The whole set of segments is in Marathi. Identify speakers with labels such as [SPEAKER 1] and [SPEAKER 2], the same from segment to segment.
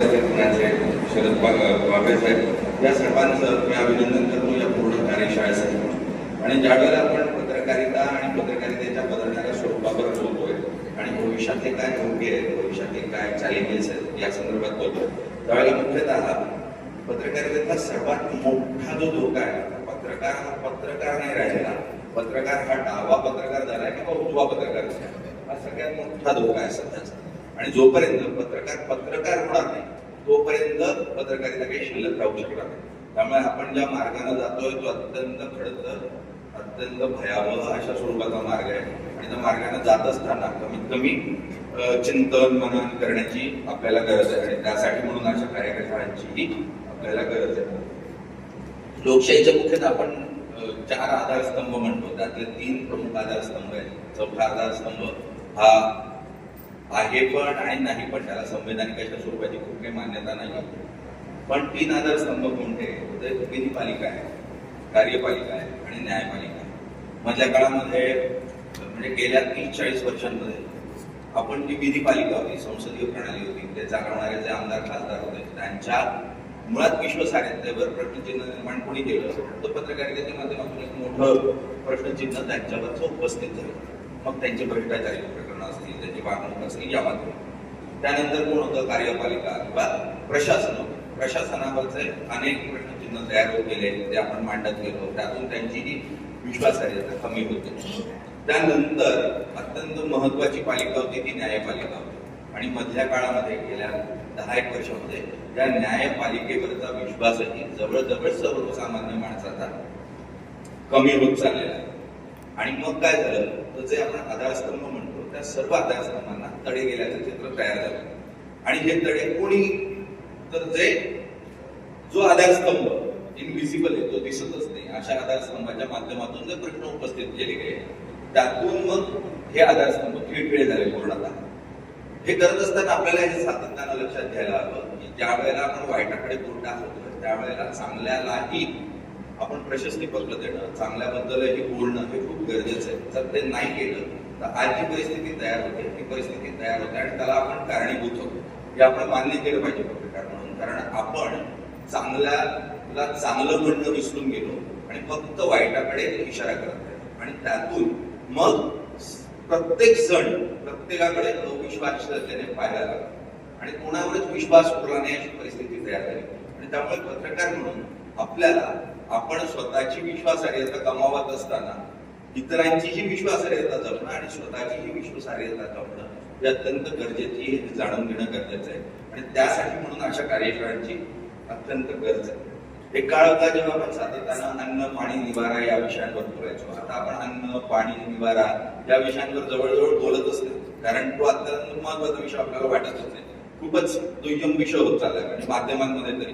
[SPEAKER 1] शरद बाबे साहेब या सर्वांचं मी अभिनंदन करतो या पूर्ण कार्यशाळेसाठी. आणि ज्यावेळेला आपण पत्रकारिता आणि पत्रकारितेच्या बदलणाऱ्या स्वरूपावर बोलतोय आणि भविष्यातले काय धोके आहेत भविष्यातले काय चॅलेंजेस आहेत या संदर्भात बोलतोय त्यावेळेला मुख्यतः पत्रकारितेचा सर्वात मोठा जो धोका आहे पत्रकार हा पत्रकार नाही राहिलेला. पत्रकार हा डावा पत्रकार झालाय किंवा उजवा पत्रकार झाला हा सगळ्यात मोठा धोका आहे सध्याचा. आणि जोपर्यंत पत्रकार पत्रकार होणार नाही तोपर्यंत पत्रकारिता काही शिल्लक राहू शकणार नाही. त्यामुळे आपण ज्या मार्गाने जातोय तो अत्यंत खडतर अत्यंत भयावह अशा स्वरूपाचा मार्ग आहे. आणि त्या मार्गाने जात असताना कमीत कमी चिंतन मनन करण्याची आपल्याला गरज आहे. आणि त्यासाठी म्हणून अशा कार्यक्रमांचीही आपल्याला गरज आहे. लोकशाहीचे मुख्यतः आपण चार आधारस्तंभ म्हणतो. त्यातले तीन प्रमुख आधारस्तंभ आहेत. चौथा आधारस्तंभ हा आहे पण आणि नाही पण त्याला संवैधानिक अशा स्वरूपाची खूप काही मान्यता नाही पण तीन आधारस्तंभ कोणते? तर विधिपालिका आहे कार्यपालिका आहे आणि न्यायपालिका आहे. मधल्या काळामध्ये म्हणजे गेल्या तीस चाळीस वर्षांमध्ये आपण जी विधीपालिका होती संसदीय प्रणाली होती ते चालवणारे जे आमदार खासदार होते त्यांच्या मुळात विश्वासार्हतेवर प्रश्नचिन्ह निर्माण कोणी केलं? तर पत्रकारितेच्या माध्यमातून एक मोठं प्रश्नचिन्ह त्यांच्यावरच उपस्थित झालं. मग त्यांचे भ्रष्टाचारी प्रकरण असेल या माध्यमातून त्यानंतर कोण होतं? कार्यपालिका किंवा प्रशासन होतं. प्रशासनावरचे अनेक प्रश्नचिन्ह तयार होत गेले ते आपण मांडत गेलो. त्यातून त्यांची जी विश्वासार्हता कमी होते. त्यानंतर अत्यंत महत्वाची पालिका होती ती न्यायपालिका होती. आणि मधल्या काळामध्ये गेल्या दहा एक वर्षामध्ये त्या न्यायपालिकेवरचा विश्वासही जवळजवळ सर्वसामान्य माणसाचा कमी होत चाललेला आहे. आणि मग काय झालं? तर जे आपण आधारस्तंभ म्हणतो त्या सर्व आधारस्तंभांना तडे गेल्याचं चित्र तयार झालं. आणि हे तडे कोणी तर जे जो आधारस्तंभ इनव्हिजिबल आहे तो दिसतच नाही. अशा आधारस्तंभाच्या माध्यमातून जे प्रश्न उपस्थित केले गेले. त्यातून मग हे आधारस्तंभ खिळखिळे झाले पूर्णतः. हे करत असताना आपल्याला हे सातत्यानं लक्षात घ्यायला हवं की ज्या वेळेला आपण वाईटाकडे बोट टाकतो त्यावेळेला चांगल्यालाही आपण प्रशस्ती पत्र देणं चांगल्याबद्दलही बोलणं हे खूप गरजेचं आहे. जर ते नाही केलं तर आज जी परिस्थिती तयार होते ती परिस्थिती तयार होते आणि त्याला आपण कारणीभूत होतो हे आपण मान्य केलं पाहिजे पत्रकार म्हणून. कारण आपण चांगल्याला चांगलं म्हणणं विसरून गेलो आणि फक्त वाईटाकडे इशारा करत आहे आणि त्यातून मग प्रत्येक जण प्रत्येकाकडे अविश्वासाने पाहायला लागला. आणि कोणावरच विश्वास उरला नाही अशी परिस्थिती तयार झाली. आणि त्यामुळे पत्रकार म्हणून आपल्याला आपण स्वतःची विश्वासार्हता कमावत असताना इतरांचीही विश्वासार्हता जपणं आणि स्वतःचीही विश्वासार्हता जपणं हे अत्यंत गरजेची हे जाणून घेणं गरजेचं आहे. आणि त्यासाठी म्हणून अशा कार्यशाळांची अत्यंत गरज आहे. एक काळ होता जेव्हा आपण सातत्यानं अन्न पाणी निवारा या विषयांवर बोलायचो. आता आपण अन्न पाणी निवारा या विषयांवर जवळजवळ बोलत असते. कारण तो अत्यंत महत्त्वाचा विषय आपल्याला वाटत नाही खूपच दुय्यम विषय होत चाललाय म्हणजे माध्यमांमध्ये तरी.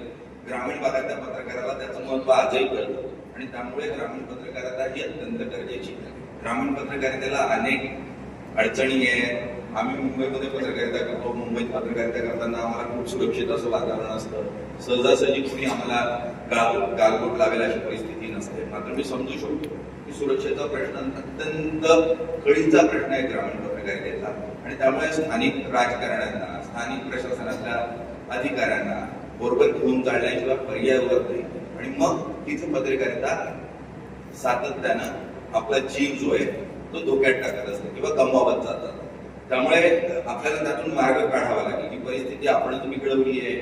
[SPEAKER 1] ग्रामीण भागातल्या पत्रकाराला त्याचं महत्त्व आजही कळतं. आणि त्यामुळे ग्रामीण पत्रकारिता ही अत्यंत गरजेची ग्रामीण पत्रकारितेला अनेक अडचणी आहे आम्ही मुंबईमध्ये पत्रकारिता करतो. मुंबईत पत्रकारिता करताना आम्हाला खूप सुरक्षित असं वातावरण असतं. सहजासहजी कुणी आम्हाला गाल गालबोट लावेल अशी परिस्थिती नसते. मात्र मी समजू शकतो की सुरक्षेचा प्रश्न अत्यंत कळीचा प्रश्न आहे ग्रामीण पत्रकारितेचा. आणि त्यामुळे स्थानिक राजकारण्यांना स्थानिक प्रशासनाच्या अधिकाऱ्यांना बरोबर घेऊन चालण्याशिवाय पर्याय उरत नाही. आणि मग तिथे पत्रकारिता सातत्यानं आपला जीव जो आहे तो धोक्यात टाकत असतो किंवा गमावत जातात त्यामुळे आपल्याला त्यातून मार्ग काढावा लागेल. ही परिस्थिती आपण तुम्ही घडवली आहे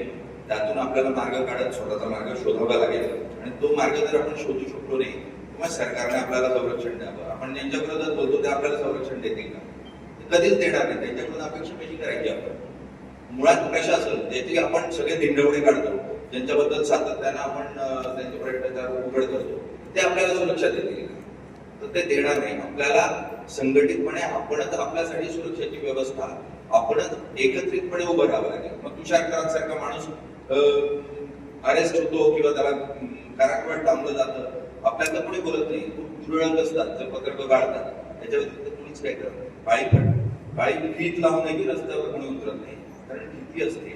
[SPEAKER 1] त्यातून आपल्याला मार्ग काढत स्वतःचा मार्ग शोधावा लागेल. आणि तो मार्ग जर आपण शोधू शकलो नाही किंवा सरकारने आपल्याला संरक्षण द्यावं. आपण ज्यांच्या बोलतो ते आपल्याला संरक्षण देतील का? कधीच देणार नाही. त्यांच्याकडून अपेक्षा कशी करायची आपण? मुळात प्रशासन ज्याची आपण सगळे दिंडवडे काढतो ज्यांच्याबद्दल सातत्यानं आपण त्यांचे प्रयत्न उघड करतो ते आपल्याला सुरक्षा देतील तर ते देणार नाही. आपल्याला संघटितपणे आपणच आपल्यासाठी सुरक्षेची व्यवस्था आपणच एकत्रितपणे उभं राहावं लागेल. मग तुषारकरांसारखा माणूस अरेस्ट होतो किंवा त्याला अं, कारागृहात डांबलं जातं आपल्याला कोणी बोलत नाही. खूप तुरळक असतात जर पत्रक गाळतात. त्याच्या व्यतिरिक्त कोणीच काय करत नाही. पाळी पण पाळी भीत लावूनही रस्त्यावर कोणी उतरत नाही. कारण भीती असते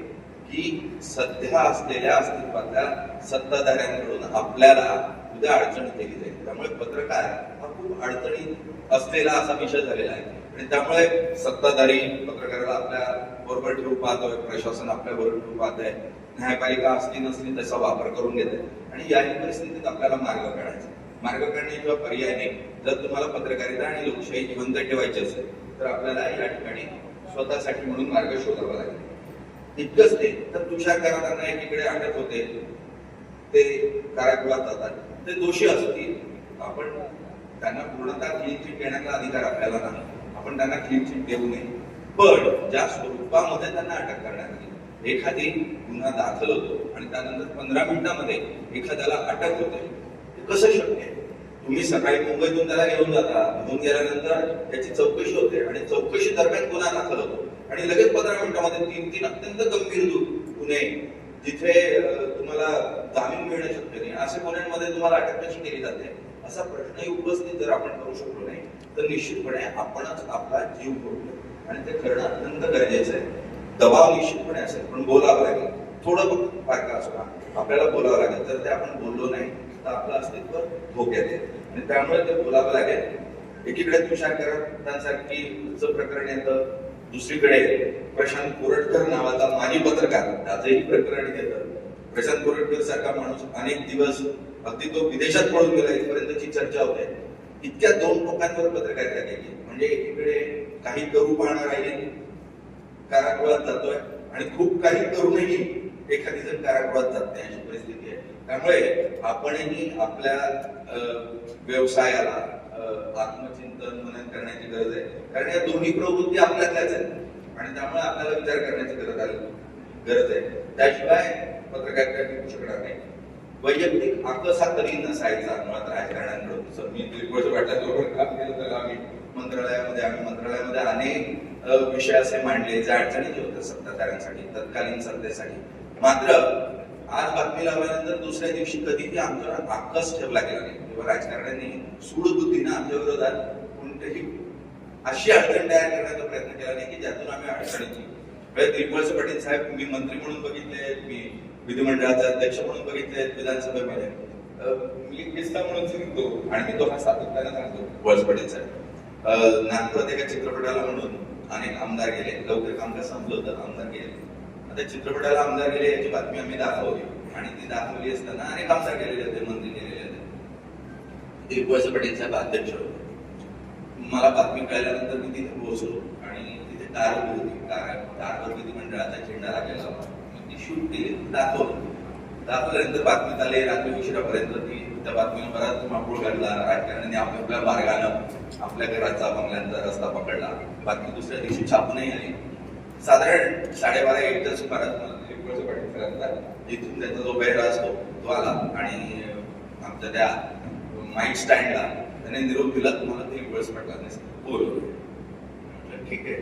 [SPEAKER 1] की सध्या असलेल्या अस्तित्वातल्या सत्ताधाऱ्यांकडून आपल्याला उद्या अडचण केली जाईल. त्यामुळे पत्रकार हा खूप अडचणीत असलेला असा विषय झालेला आहे. आणि त्यामुळे सत्ताधारी पत्रकाराला आपल्या बरोबर ठेवू पाहतोय प्रशासन आपल्या बरोबर पाहत आहे न्यायपालिका असली नसली त्याचा वापर करून घेते आणि याही परिस्थितीत आपल्याला मार्ग काढायचा. मार्ग मार्ग किंवा पर्याय नाही. जर तुम्हाला पत्रकारिता आणि लोकशाही जिवंत ठेवायची असेल तर आपल्याला या ठिकाणी स्वतःसाठी म्हणून मार्ग शोधावा लागेल. इतकंच नाही तर तुषार करारांना एकीकडे अटक होते. ते कारागृहात जातात. ते दोषी असतील. आपण त्यांना पूर्णतः क्लीन चिट अधिकार आपल्याला नाही. आपण त्यांना क्लीन चिट देऊ नये. पण ज्या स्वरूपामध्ये त्यांना अटक करण्यात आली एखादी गुन्हा दाखल होतो आणि त्यानंतर पंधरा मिनिटांमध्ये एखाद्याला अटक होते हे कसं शक्य आहे? तुम्ही सकाळी मुंबईतून त्याला घेऊन जाता. घेऊन गेल्यानंतर त्याची चौकशी होते आणि चौकशी दरम्यान गुन्हा दाखल होतो. आणि लगेच पंधरा मिनिटांमध्ये तीन तीन अत्यंत गंभीर गु- गुन्हे जिथे तुम्हाला जामीन मिळणं शक्य नाही. अशा गुन्ह्यांमध्ये तुम्हाला अटक कशी केली जाते? असा प्रश्नही उपस्थित जर आपण करू शकलो नाही तर निश्चितपणे आपणच आपला जीव फोडतो आणि ते करणं अत्यंत गरजेचं आहे. दबाव निश्चितपणे असेल पण बोलावं लागेल. थोडं फार का असो आपल्याला बोलावं लागेल. जर ते आपण बोललो नाही तर आपलं अस्तित्व धोक्यात आहे आणि त्यामुळे ते बोलावं लागेल. एकीकडे तुषार करारांसारखी प्रकरण येतं. दुसरीकडे प्रशांत कोरटकर नावाचा माजी पत्रकार त्याचंही प्रकरण येतं प्रशांत कोरटकर सारखा माणूस अनेक दिवस अगदी तो विदेशात पळून गेला इथपर्यंतची चर्चा होते. इतक्या दोन टोकांवर पत्रकारिता केली म्हणजे एकीकडे काही करू पाहणार आहे कारागृहात जातोय आणि खूप काही करूनही एखादी जण कारागृहात जात नाही अशी परिस्थिती आहे. त्यामुळे आपणही आपल्या अं, व्यवसायाला आत्मचिंतन मनन करण्याची गरज आहे. कारण या दोन्ही प्रवृत्ती आपल्यातल्याच आहेत. आणि त्यामुळे आपल्याला विचार करण्याची गरज आली गरज आहे. त्याशिवाय पत्रकारिता टिकू शकणार नाही. वैयक्तिक आकस हा कधी नसायचा मुळात राजकारण्यांकडून मी दीड वर्ष वाटल्याबरोबर काम केलं तर आम्ही मंत्रालयामध्ये आम्ही मंत्रालयामध्ये अनेक विषय असे मांडले. जे अडचणीचे होते सत्ताधाऱ्यांसाठी तत्कालीन सत्तेसाठी. मात्र आज बातमी लावल्यानंतर दुसऱ्या दिवशी कधीही आमच्यावर आकस ठेवला गेला नाही. किंवा राजकारण्यांनी सूडबुद्धीनं आमच्या विरोधात कोणतेही अशी अडचण तयार करण्याचा प्रयत्न केला नाही की ज्यातून आम्ही अडचणीची म्हणजे पाटील साहेब मी मंत्री म्हणून बघितले मी विधिमंडळाचे अध्यक्ष म्हणून बघितले विधानसभेमध्ये. मी किस्सा म्हणून सांगतो आणि मी तो हा सातत्याने सांगतो. वळस पाटील साहेब नागपुरात एका चित्रपटाला म्हणून अनेक आमदार गेले. लवकर कामकाज संपलं होतं आमदार गेले. आता चित्रपटाला आमदार गेले याची बातमी आम्ही दाखवली आणि ती दाखवली असताना अनेक आमदार गेलेले होते मंत्री गेलेले होते पाटील साहेब अध्यक्ष होते. मला बातमी कळल्यानंतर मी तिथे पोहोचलो आणि तिथे कार उभी होती. कार कारवर मंडळाचा झेंडा लागलेला होता. ती शूट केली. दाखवलं. दाखवल्यानंतर बातमीत आले रात्री उशिरापर्यंत ती त्या बातमीने बराच मापूळ काढला राजकारण्यांनी आपल्या आपल्या मार्गानं आपल्या घराचा बंगल्यांचा रस्ता पकडला. बातमी दुसऱ्या दिवशी छापूनही आली. साधारण साडेबारा एकच्या सुमारात मला दिलीप सरांचा इथून त्याचा जो बहिरा असतो तो आला. आणि आमच्या त्या माईक स्टँडला त्याने निरोप दिला तुम्हाला दिलीप वळसे पाटलांनी बोलवलं म्हटलं, ठीक आहे.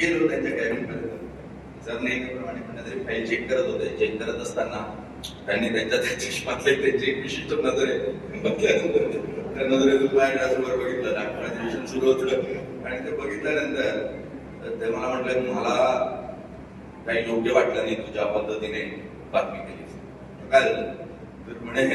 [SPEAKER 1] गेलो त्यांच्या कॅबिन पर्यंत सर नेहमीप्रमाणे म्हणण्यातरी फाईल चेक करत होते. चेक करत असताना त्यांनी त्यांच्या त्या चष्मातले त्यांची एक विशिष्ट नजर आहे बघल्यानंतर त्या नजरेतून माझ्या बघितलं डॉक्टर अधिवेशन सुरू होतं. आणि ते बघितल्यानंतर ते मला म्हटलं मला काही योग्य वाटलं नाही तुझ्या पद्धतीने बातमी केली काय झालं? तर म्हणे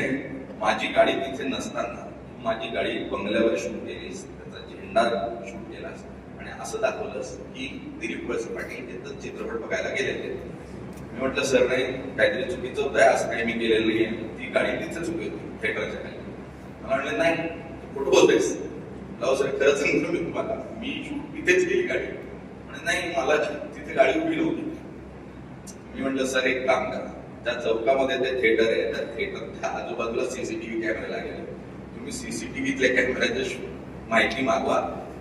[SPEAKER 1] माझी गाडी तिथे नसताना माझी गाडी बंगल्यावर शूट केलीस त्याचा झेंडा शूट केलास आणि असं दाखवलंस की दिलीप वळसे पाटील तिथं चित्रपट बघायला गेलेले मी म्हटलं सर नाही काहीतरी चुकीचं होतं असं काही मी केलेलं नाही ती गाडी तिथं चुकी होती थिएटरच्या खाली. मला म्हटलं नाही कुठं बोलतेस. लाव सर खरंच सांगतो मी तुम्हाला. मी शूट तिथेच केली गाडी. म्हणे नाही मला तिथे गाडी उभी नव्हती. मी म्हटलं सर एक काम करा. त्या चौकामध्ये ते थिएटर आहे त्या थिएटरच्या आजूबाजूला सीसीटीव्ही कॅमेरा लागेल. तुम्ही सीसीटीव्हीतल्या कॅमेऱ्याची माहिती मागवा.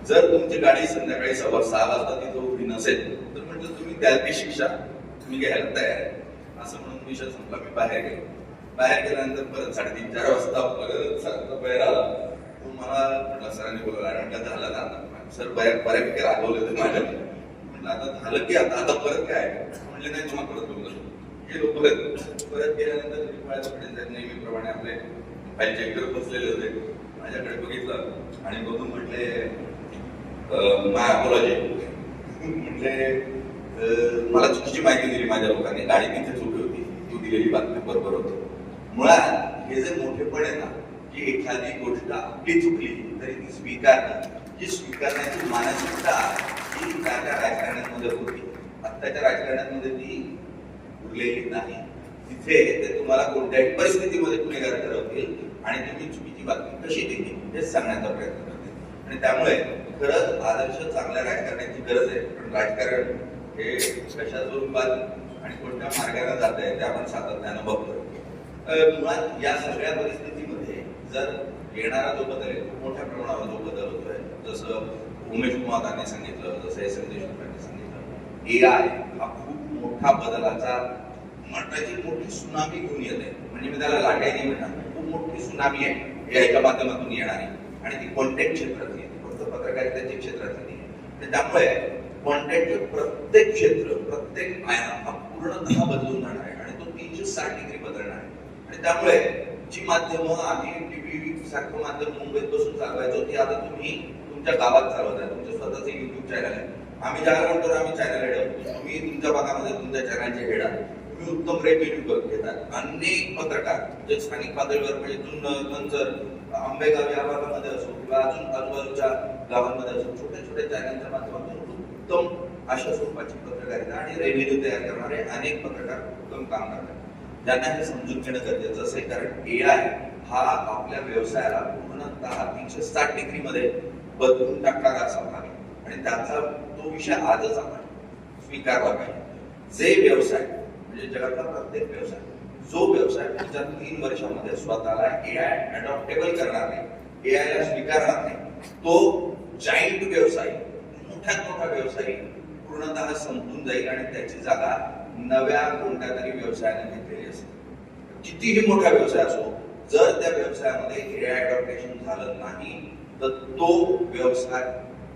[SPEAKER 1] जर तुमची गाडी संध्याकाळी सव्वा सहा वाजता तिथं उभी नसेल तर म्हटलं तुम्ही त्याची शिक्षा तुम्ही घ्यायला तयार आहे. असं म्हणून विषय संपला. मी बाहेर गेलो. बाहेर गेल्यानंतर परत साडेतीन चार वाजता परत सरांचा बाहेर आला. तो मला म्हटलं सरांनी बोलवला आणि म्हटलं झालं ना आता. सर बऱ्या बऱ्यापैकी रागवले होते माझ्या. म्हटलं आता झालं की आता आता परत काय? म्हणले नाही तुम्हाला परत बोललो गेलो परत परत गेल्यानंतर नेहमीप्रमाणे आपले काही चेक करत बसलेले होते. माझ्याकडे बघितलं आणि बघून म्हटले माय अपोलॉजी म्हटले मला चुकीची माहिती दिली माझ्या लोकांनी. गाडी तिथे चुकी होती. तू दिलेली बातमी बरोबर होती. मुळात हे जे मोठेपण आहे ना की एखादी गोष्ट आपली चुकली तरी ती स्वीकारणं ही स्वीकारण्याची मानसिकता ही त्या त्या राजकारण्यांमध्ये होती. आत्ताच्या राजकारण्यांमध्ये ती उरलेली नाही. तिथे ते तुम्हाला कोणत्याही परिस्थितीमध्ये गुन्हेगार ठरवतील. आणि तुम्ही चुकीची बातमी कशी देते हे सांगण्याचा प्रयत्न करते. आणि त्यामुळे खरंच आदर्श चांगल्या राजकारण्याची गरज आहे. पण राजकारण हे कशा स्वरूपात आणि कोणत्या मार्गाने जात आहे ते आपण सातत्यानं बघतोय. मुळात या सगळ्या परिस्थितीमध्ये जर येणारा जो बदल आहे तो मोठ्या प्रमाणावर जो बदल होतोय जसं उमेश कुमारांनी सांगितलं जसं एस एम देशमुखांनी सांगितलं ए आय हा खूप मोठा बदलाचा मठाची मोठी सुनामी घेऊन येत आहे म्हणजे मी त्याला लाटाई म्हणणार. मोठी सुनामी आहे. याच्या माध्यमातून येणारी. आणि ती कॉन्टेंट क्षेत्रातली आहे. फक्त पत्रकारितेच्या क्षेत्रातली नाही. आहे. त्यामुळे कॉन्टेंटचे प्रत्येक क्षेत्र प्रत्येक आयाम हा पूर्णतः बदलून जाणार आहे. आणि तो तीनशे साठ डिग्री बदलणार आहे. आणि त्यामुळे जी माध्यमं आम्ही टीव्ही सारखं माध्यम मुंबईत बसून चालवायचो ती आता तुम्ही तुमच्या गावात चालवत आहे तुमचं स्वतःचं युट्यूब चॅनल आहे. आम्ही ज्याला म्हणतो आम्ही चॅनल हेड आहोत. तुम्ही तुमच्या भागामध्ये तुमच्या चॅनलचे हेड आहात. ही उत्तम रेव्हेन्यू घेतात. अनेक पत्रकार जे स्थानिक पातळीवर म्हणजे जुन्नर मंचर आंबेगाव या भागामध्ये असो किंवा अजून आजूबाजूच्या गावांमध्ये असो छोट्या छोट्या चॅनलच्या माध्यमातून उत्तम अशा स्वरूपाची पत्रकारिता आणि रेव्हेन्यू तयार करणारे अनेक पत्रकार उत्तम काम करतात. त्यांना हे समजून घेणं गरजेचं असेल कारण ए आय हा आपल्या व्यवसायाला पूर्णतः तीनशे साठ डिग्री मध्ये बदलून टाकणारा असा भाग आहे. आणि त्याचा तो विषय आजच आपण स्वीकारला पाहिजे. जे व्यवसाय म्हणजे जगातला प्रत्येक व्यवसाय जो व्यवसाय पुढच्या तीन वर्षामध्ये स्वतःला ए आय अडॉप्टेबल करणार नाही ए आय ला स्वीकारणार नाही तो जाईंट व्यवसाय मोठ्यात मोठा व्यवसाय पूर्णतः संपून जाईल आणि त्याची जागा नव्या कोणत्या तरी व्यवसायाने घेतलेली असेल. कितीही मोठा व्यवसाय असो जर त्या व्यवसायामध्ये ए आय अडॉप्टेशन झालं नाही तर तो व्यवसाय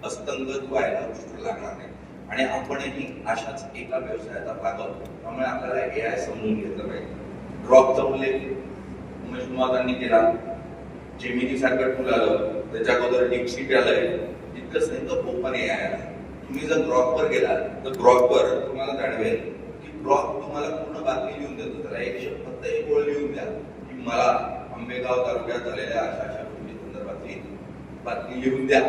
[SPEAKER 1] अस्तंगत व्हायला लागणार नाही. आणि आपणही अशाच एका व्यवसायाचा भाग आहोत. त्यामुळे आपल्याला ए आय समजून घेतलं पाहिजे. ड्रॉपचा उल्लेख उमेश कुमारांनी केला. जेमिनी सारखं टूल आलं. त्याच्या अगोदर डिपसीट आलंय. इतकंच नाही तर ओपन ए आय आलं तुम्ही जर ड्रॉपवर गेला तर ड्रॉपवर तुम्हाला जाणवेल की ड्रॉप तुम्हाला पूर्ण बातमी लिहून देतो. त्याला एक शब्द फक्त एक ओळ लिहून द्या की मला आंबेगाव तालुक्यात झालेल्या अशा अशा गोष्टी संदर्भातली बातमी लिहून द्या.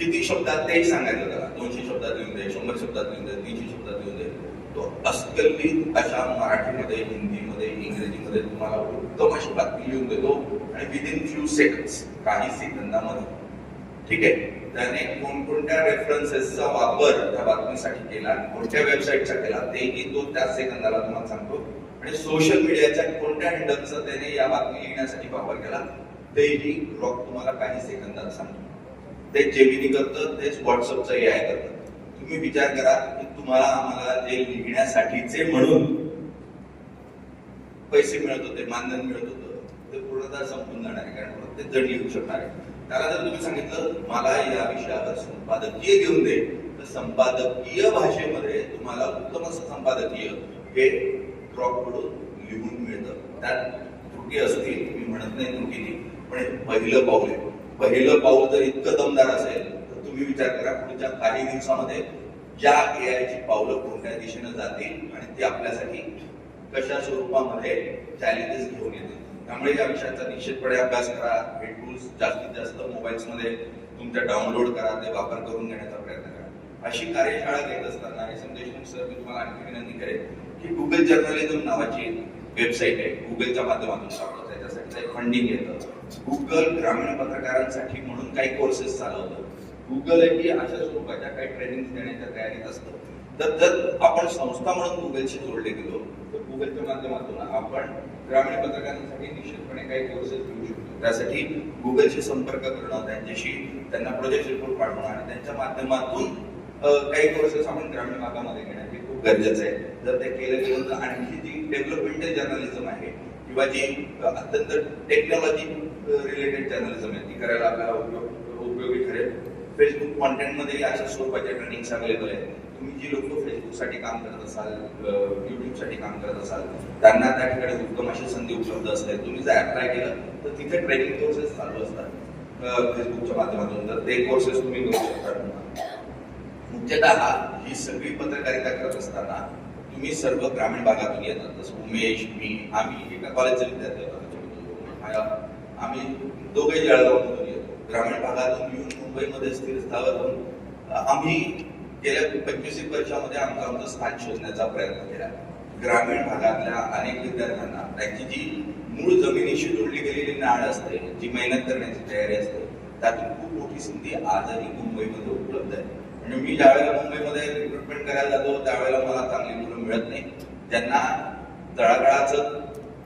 [SPEAKER 1] किती शब्दात तेही सांगायचं त्याला दोनशे शब्दात लिहून दे शंभर शब्दात लिहून दे तीनशे शब्दात लिहून दे. तो अस्कलित अशा मराठीमध्ये हिंदीमध्ये इंग्रजीमध्ये तुम्हाला उत्तम अशी बातमी लिहून देतो. आणि विदिन फ्यू सेकंड्स काही सेकंदामध्ये ठीक आहे? त्याने कोणकोणत्या रेफरन्सेसचा वापर त्या बातमीसाठी केला कोणत्या वेबसाईटचा केला तेही तो त्याच सेकंदाला तुम्हाला सांगतो. आणि सोशल मीडियाच्या कोणत्या हँडलचा त्याने या बातमी लिहिण्यासाठी वापर केला तेही ब्लॉग तुम्हाला काही सेकंदात सांगतो. ते जेमिनी करतं तेच व्हॉट्सअपचं ए आय करतं तुम्ही विचार करा की तुम्हाला आम्हाला जे लिहिण्यासाठीचे म्हणून पैसे मिळत होते मानधन मिळत होतं ते पूर्णतः संपून जाणार आहे कारण प्रत्येक जण लिहू शकणार आहे. त्याला जर तुम्ही सांगितलं मला या विषयावर संपादकीय घेऊन दे तर संपादकीय भाषेमध्ये तुम्हाला उत्तम असं संपादकीय हे ड्रॉपकडून लिहून मिळतं. त्यात त्रुटी असतील मी म्हणत नाही त्रुटी नाही पण पहिलं पाऊल आहे. पहिलं पाऊल जर इतकं दमदार असेल तर तुम्ही विचार करा पुढच्या काही दिवसामध्ये या ए आयची पावलं कोणत्या दिशेनं जातील आणि ती आपल्यासाठी कशा स्वरूपामध्ये चॅलेंजेस घेऊन येतील. त्यामुळे या विषयाचा निश्चितपणे अभ्यास करा. हे टूल्स जास्तीत जास्त मोबाईल्समध्ये तुमच्या डाउनलोड करा ते वापर करून घेण्याचा प्रयत्न करा. अशी कार्यशाळा घेत असताना एस एम देशमुख सर मी तुम्हाला आणखी विनंती करेन की गुगल जर्नलिझम नावाची वेबसाईट आहे. गुगलच्या माध्यमातून आहे त्याच्यासाठी फंडिंग येतं. गुगल ग्रामीण पत्रकारांसाठी म्हणून काही कोर्सेस चालवतं गुगल ही अशा स्वरूपाच्या काही ट्रेनिंग देण्याच्या तयारीत असतं. तर जर आपण संस्था म्हणून गुगलशी जोडले गेलो तर गुगलच्या माध्यमातून आपण ग्रामीण पत्रकारांसाठी निश्चितपणे काही कोर्सेस घेऊ शकतो. त्यासाठी गुगलशी संपर्क करणं त्यांच्याशी त्यांना प्रोजेक्ट रिपोर्ट पाठवणं आणि त्यांच्या माध्यमातून काही कोर्सेस आपण ग्रामीण भागामध्ये घेणं हे खूप गरजेचं आहे. जर ते केलं गेलं तर आणखी जी डेव्हलपमेंटल जर्नलिझम आहे किंवा जी अत्यंत टेक्नॉलॉजी रिलेटेड जर्नलिझम आहे. ती करायला आपल्याला उपयोग उपयोगी ठरेल. फेसबुक कॉन्टेंटमध्ये अशा स्वरूपाच्या ट्रेनिंग्स अवेलेबल आहेत. तुम्ही जी लोक फेसबुकसाठी काम करत असाल युट्यूबसाठी काम करत असाल त्यांना त्या ठिकाणी उत्तम अशी संधी उपलब्ध असते. तुम्ही जर अप्लाय केलं तर तिथे ट्रेनिंग कोर्सेस चालू असतात फेसबुकच्या माध्यमातून. तर ते कोर्सेस तुम्ही करू शकता. मुख्यतः ही सगळी पत्रकारिता करत असताना तुम्ही सर्व ग्रामीण भागातून येतात. जसं उमेश मी आम्ही एका कॉलेजचे विद्यार्थी होतो. आम्ही दोघे जळगावमधून येतो. ग्रामीण भागातून येऊन मुंबईमध्ये स्थिर स्थावर आम्ही गेल्या पंचवीस एक वर्षामध्ये आमचं आमचं स्थान शोधण्याचा प्रयत्न केला. ग्रामीण भागातल्या अनेक विद्यार्थ्यांना त्यांची जी मूळ जमिनीशी जोडली गेलेली नाळ असते जी मेहनत करण्याची तयारी असते त्यातून खूप मोठी संधी आजही मुंबईमध्ये उपलब्ध आहे. म्हणजे मी ज्यावेळेला मुंबईमध्ये रिक्रुटमेंट करायला जातो त्यावेळेला मला चांगली मुलं मिळत नाही. त्यांना तळागाळाचं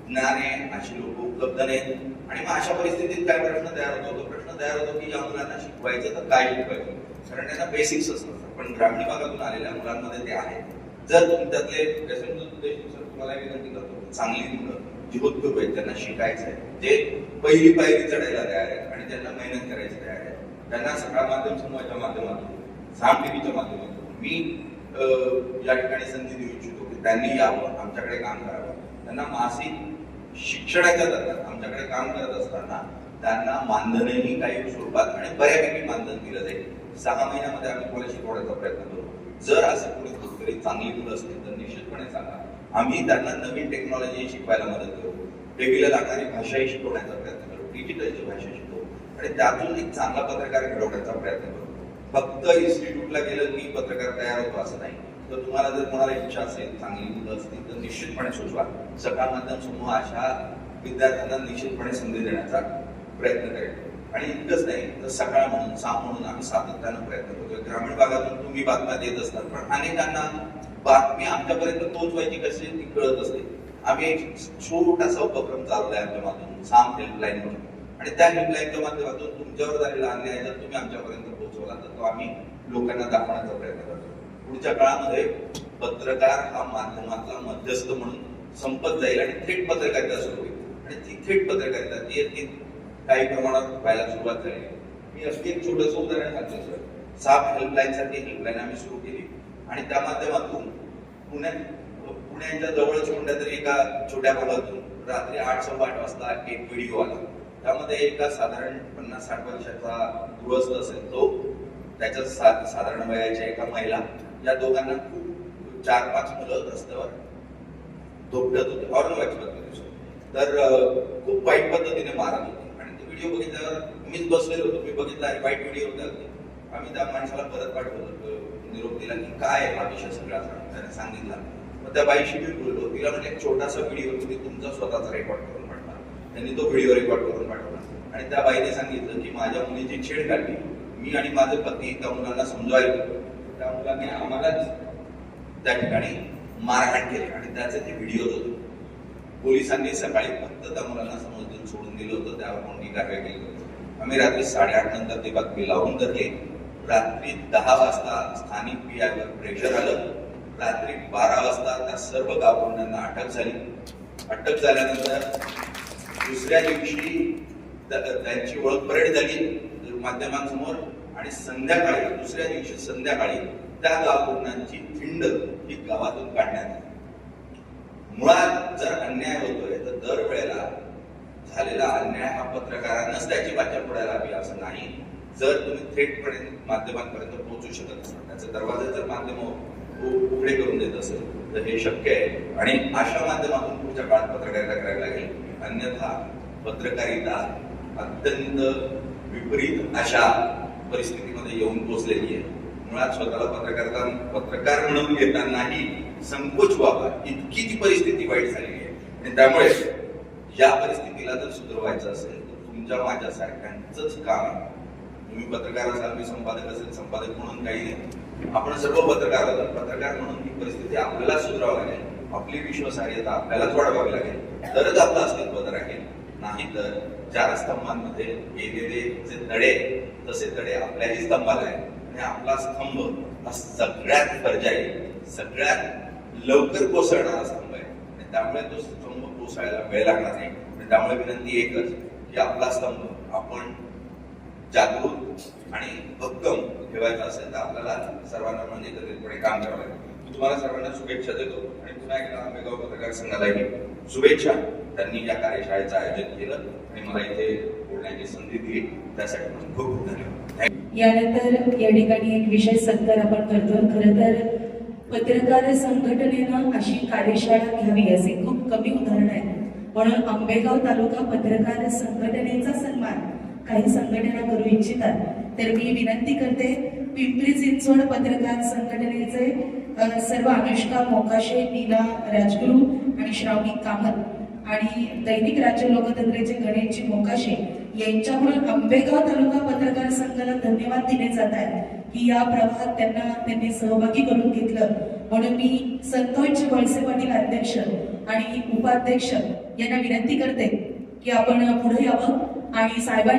[SPEAKER 1] ज्ञान आहे अशी लोक उपलब्ध नाहीत. आणि मग अशा परिस्थितीत काय प्रश्न तयार होतो? तो प्रश्न तयार होतो की या मुलांना शिकवायचं तर काय शिकवायचं? कारण त्यांना बेसिक्स असतात. पण ग्रामीण भागातून आलेल्या मुलांमध्ये ते आहे. जर तुम्ही त्यातले देशमुख सर तुम्हाला विनंती करतो चांगली मुलं जी उद्योग आहेत त्यांना शिकायचं आहे जे पहिली पायरी चढायला तयार आहेत आणि त्यांना मेहनत करायची तयार आहे त्यांना सगळ्या माध्यम समूहाच्या माध्यमातून साम टीव्हीच्या माध्यमातून मी अं, या ठिकाणी संधी देऊ इच्छितो की त्यांनी यावं आमच्याकडे काम करावं. त्यांना मासिक शिक्षणाच्या दरम्यान आमच्याकडे काम करत असताना त्यांना मानधनही काही स्वरूपात आणि बऱ्यापैकी मानधन दिलं जाईल. सहा महिन्यामध्ये आम्ही तुम्हाला शिकवण्याचा प्रयत्न करू. जर असं कोणी कुठेतरी चांगली मुलं असतील तर निश्चितपणे सांगा. आम्ही त्यांना नवीन टेक्नॉलॉजी शिकवायला मदत करू. टीव्हीला लागणारी भाषाही शिकवण्याचा प्रयत्न करू. डिजिटलची भाषा शिकवू. आणि त्यातून एक चांगला पत्रकार घडवण्याचा प्रयत्न करू. फक्त इन्स्टिट्यूटला गेलं की पत्रकार तयार होतो असं नाही. तर तुम्हाला जर कोणाला इच्छा असेल चांगली मुलं असतील तर निश्चितपणे सुचवा सकाळ माध्यम समूह अशा विद्यार्थ्यांना निश्चितपणे संधी देण्याचा प्रयत्न करेल. आणि इतकंच नाही तर सकाळ म्हणून साम म्हणून आम्ही सातत्यानं प्रयत्न करतोय. ग्रामीण भागातून तुम्ही बातम्या देत असतात पण अनेकांना बातमी आमच्यापर्यंत पोहोचवायची कशी ती कळत असते. आम्ही एक छोटासा उपक्रम चालवलाय आमच्या माध्यमातून साम हेल्पलाईन म्हणून. आणि त्या हेल्पलाईनच्या माध्यमातून तुमच्यावर झालेला अन्याय जर तुम्ही आमच्यापर्यंत पोहोचवला तर तो आम्ही लोकांना दाखवण्याचा प्रयत्न करतो पुढच्या काळामध्ये पत्रकार हा माध्यमातला मध्यस्थ म्हणून संपत जाईल आणि थेट पत्रकारिता सुरू होईल. आणि ती थेट पत्रकारिता ती अगदी काही प्रमाणात व्हायला सुरुवात झाली. मी अगदी एक छोटंसं उदाहरण सांगतो सर. साप हेल्पलाईनसाठी हेल्पलाईन आम्ही सुरू केली. आणि त्या माध्यमातून पुण्यात पुण्याच्या जवळच कोणत्या तरी एका छोट्या भागातून रात्री आठ सव्वा आठ वाजता एक व्हिडिओ आला. त्यामध्ये एका साधारण पन्नास साठ वर्षाचा गृहस्थ असेल तो त्याच्यात सा- साधारण वयाच्या एका महिला या दोघांना खूप चार पाच मुलं रस्त्यावर धोपटत होते. हॉर्न वाजवत तर खूप वाईट पद्धतीने मारत होते. आणि तो व्हिडिओ बघितल्यावर मीच बसलेलो होतो. मी बघितला आणि वाईट व्हिडिओ होता. आम्ही त्या माणसाला परत पाठवलं निरोप दिला की काय आहे हा विषय सगळा त्याने सांगितला. मग त्या बाईशी मी बोललो तिला म्हणजे एक छोटासा व्हिडिओ तुम्ही तुमचा स्वतःचा रेकॉर्ड करून पाठवा. त्यांनी तो व्हिडिओ रेकॉर्ड करून पाठवला. आणि त्या बाईने सांगितलं की माझ्या मुलीची छेड काढली. मी आणि माझे पती त्या मुलांना समजवायला त्या मुलांनी आम्हालाच त्या ठिकाणी मारहाण केली आणि त्याचे ते व्हिडिओ होते पोलिसांनी सकाळी फक्त त्या मुलांना समजून सोडून दिलं होतं. त्यावर कोणती कारवाई केली होती? आम्ही रात्री साडेआठ नंतर ते बातमी लावून धरली. रात्री दहा वाजता स्थानिक पी आयवर प्रेशर आलं. रात्री बारा वाजता त्या सर्व गावकऱ्यांना अटक झाली. अटक झाल्यानंतर दुसऱ्या दिवशी त्यांची ओळख परेड झाली. माध्यमांसमोर आणि संध्याकाळी दुसऱ्या दिवशी संध्याकाळी त्या गावकऱ्यांची थिंड ही गावातून काढण्यात आली. मुळात जर अन्याय होतोय तर दरवेळेला झालेला अन्याय हा पत्रकारांनाच त्याची वाचा पडायला हवी असं नाही. जर तुम्ही थेटपणे माध्यमांपर्यंत पोहोचू शकत असाल त्याचे दरवाजे जर माध्यम उघडे करून देत असेल तर हे शक्य आहे. आणि अशा माध्यमातून पुढच्या काळात पत्रकारिता करायला लागेल. अन्यथा पत्रकारिता अत्यंत विपरीत अशा परिस्थितीमध्ये येऊन पोहोचलेली आहे. मुळात स्वतःला पत्रकारिता पत्रकार म्हणून घेतानाही संकोच व्हावा इतकी ती परिस्थिती वाईट झालेली आहे. आणि त्यामुळे या परिस्थितीला जर सुधारवायचं असेल तर तुमच्या माझ्यासारख्यांचंच काम आहे. तुम्ही पत्रकार असाल मी संपादक असेल संपादक म्हणून काही नाही. आपण सर्व पत्रकार आहोत. पत्रकार म्हणून ही परिस्थिती आपल्याला सुधारावं लागेल. आपली विश्वासार्हता आपल्यालाच वाढवावी लागेल. तरच आपलं अस्तित्व राहील नाही तर चार स्तंभांमध्ये गेलेले जे तडे तसे तडे आपल्याही स्तंभाला आहे आणि आपला स्तंभ हा सगळ्यात पर्यायी सगळ्यात लवकर कोसळणारा स्तंभ आहे. आणि त्यामुळे तो स्तंभ कोसळायला वेळ लागणार नाही. आणि त्यामुळे विनंती एकच की आपला स्तंभ आपण जागृत आणि भक्कम ठेवायचा असेल तर आपल्याला सर्वांना म्हणजे एकत्रितपणे काम करावं लागेल. मी तुम्हाला सर्वांना शुभेच्छा देतो. आणि पुन्हा एकदा आंबेगाव पत्रकार संघालाही शुभेच्छा. त्यांनी या कार्यशाळेचं आयोजन केलं. आणि मला इथे बोलण्याची संधी दिली. त्यासाठी खूप खूप धन्यवाद.
[SPEAKER 2] यानंतर या ठिकाणी एक विशेष सत्कार आपण करतो खरं तर पत्रकार संघटनेनं अशी कार्यशाळा घ्यावी असे खूप कमी उदाहरण आहे. म्हणून आंबेगाव तालुका पत्रकार संघटनेचा सन्मान काही संघटना करू इच्छितात. तर मी विनंती करते पिंपरी चिंचवड पत्रकार संघटनेचे सर्व अनुष्का मोकाशे नीला राजगुरू आणि श्रावणी कामत आणि दैनिक राज्य लोकतंत्रेचे गणेशजी मोकाशे यांच्याकडून आंबेगाव तालुका पत्रकार संघाला धन्यवाद दिले जात आहेत. की या प्रवाहात त्यांना त्यांनी सहभागी करून घेतलं. म्हणून मी संतोष वळसे पाटील अध्यक्ष आणि उपाध्यक्ष यांना विनंती करते की आपण पुढे यावं आणि साहेबांच्या